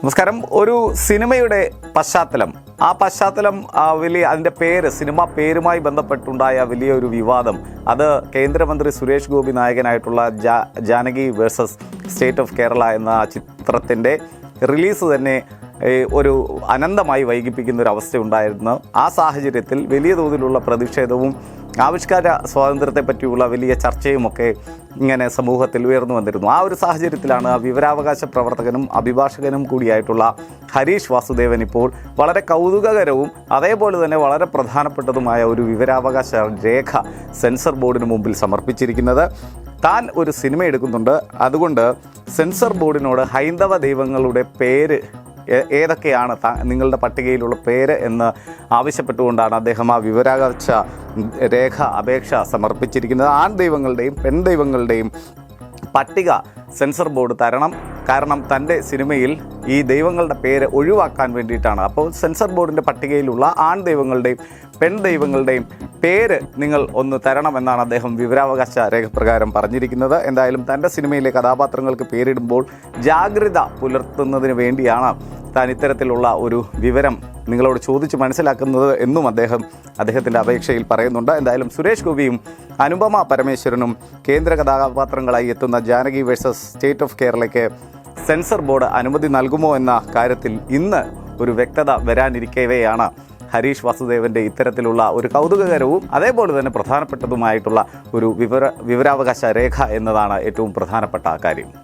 നമസ്കാരം. ഒരു സിനിമയുടെ പശ്ചാത്തലം. ആ പശ്ചാത്തലം വലിയ അതിന്റെ പേര് സിനിമ പേരുമായി ബന്ധപ്പെട്ടുണ്ടായ വലിയൊരു വിവാദം. അത് കേന്ദ്രമന്ത്രി Suresh Gopi നായകനായിട്ടുള്ള Janaki versus state of Kerala എന്ന ചിത്രത്തിന്റെ റിലീസ് തന്നെ ഒരു അനന്തമായി വൈകിപ്പിക്കുന്ന ഒരു അവസ്ഥ ഉണ്ടായിരുന്നു ആ സാഹചര്യത്തിൽ വലിയ തോതിലുള്ള പ്രതിഷേധവും ആവിഷ്കാര സ്വാതന്ത്ര്യത്തെ പറ്റിയുള്ള വലിയ ചർച്ചയുമൊക്കെ ഇങ്ങനെ സമൂഹത്തിൽ ഉയർന്നു വന്നിരുന്നു. ആ ഒരു സാഹചര്യത്തിലാണ് വിവരാവകാശ പ്രവർത്തകനും അഭിഭാഷകനും കൂടിയായിട്ടുള്ള ഹരീഷ് വാസുദേവൻ ഇപ്പോൾ വളരെ കൗതുകകരവും അതേപോലെ തന്നെ വളരെ പ്രധാനപ്പെട്ടതുമായ ഒരു വിവരാവകാശ രേഖ സെൻസർ ബോർഡിന് മുമ്പിൽ സമർപ്പിച്ചിരിക്കുന്നത്. താൻ ഒരു സിനിമ എടുക്കുന്നുണ്ട്. അതുകൊണ്ട് സെൻസർ ബോർഡിനോട് ഹൈന്ദവ ദൈവങ്ങളുടെ പേര് ഏതൊക്കെയാണ് നിങ്ങളുടെ പട്ടികയിലുള്ള പേര് എന്ന് ആവശ്യപ്പെട്ടുകൊണ്ടാണ് അദ്ദേഹം ആ വിവരാകർച്ച രേഖ അപേക്ഷ സമർപ്പിച്ചിരിക്കുന്നത്. ആൺ ദൈവങ്ങളുടെയും പെൺ ദൈവങ്ങളുടെയും പട്ടിക സെൻസർ ബോർഡ് തരണം. കാരണം തന്റെ സിനിമയിൽ ഈ ദൈവങ്ങളുടെ പേര് ഒഴിവാക്കാൻ വേണ്ടിയിട്ടാണ്. അപ്പോൾ സെൻസർ ബോർഡിന്റെ പട്ടികയിലുള്ള ആൺ ദൈവങ്ങളുടെയും പെൺ ദൈവങ്ങളുടെയും പേര് നിങ്ങൾ ഒന്ന് തരണമെന്നാണ് അദ്ദേഹം വിവരാവകാശ രേഖപ്രകാരം പറഞ്ഞിരിക്കുന്നത്. എന്തായാലും തന്റെ സിനിമയിലെ കഥാപാത്രങ്ങൾക്ക് പേരിടുമ്പോൾ ജാഗ്രത പുലർത്തുന്നതിന് വേണ്ടിയാണ് താൻ ഇത്തരത്തിലുള്ള ഒരു വിവരം നിങ്ങളോട് ചോദിച്ച് മനസ്സിലാക്കുന്നത് എന്നും അദ്ദേഹം അദ്ദേഹത്തിന്റെ അപേക്ഷയിൽ പറയുന്നുണ്ട്. എന്തായാലും സുരേഷ് ഗോപിയും അനുപമ പരമേശ്വരനും കേന്ദ്ര കഥാപാത്രങ്ങളായി എത്തുന്ന ജാനകി വേഴ്സസ് സ്റ്റേറ്റ് ഓഫ് കേരളയ്ക്ക് സെൻസർ ബോർഡ് അനുമതി നൽകുമോ എന്ന കാര്യത്തിൽ ഇന്ന് ഒരു വ്യക്തത വരാനിരിക്കവെയാണ് ഹരീഷ് വാസുദേവന്റെ ഇത്തരത്തിലുള്ള ഒരു കൗതുകകരവും അതേപോലെ തന്നെ പ്രധാനപ്പെട്ടതുമായിട്ടുള്ള ഒരു വിവര വിവരാവകാശ രേഖ എന്നതാണ് ഏറ്റവും പ്രധാനപ്പെട്ട കാര്യം.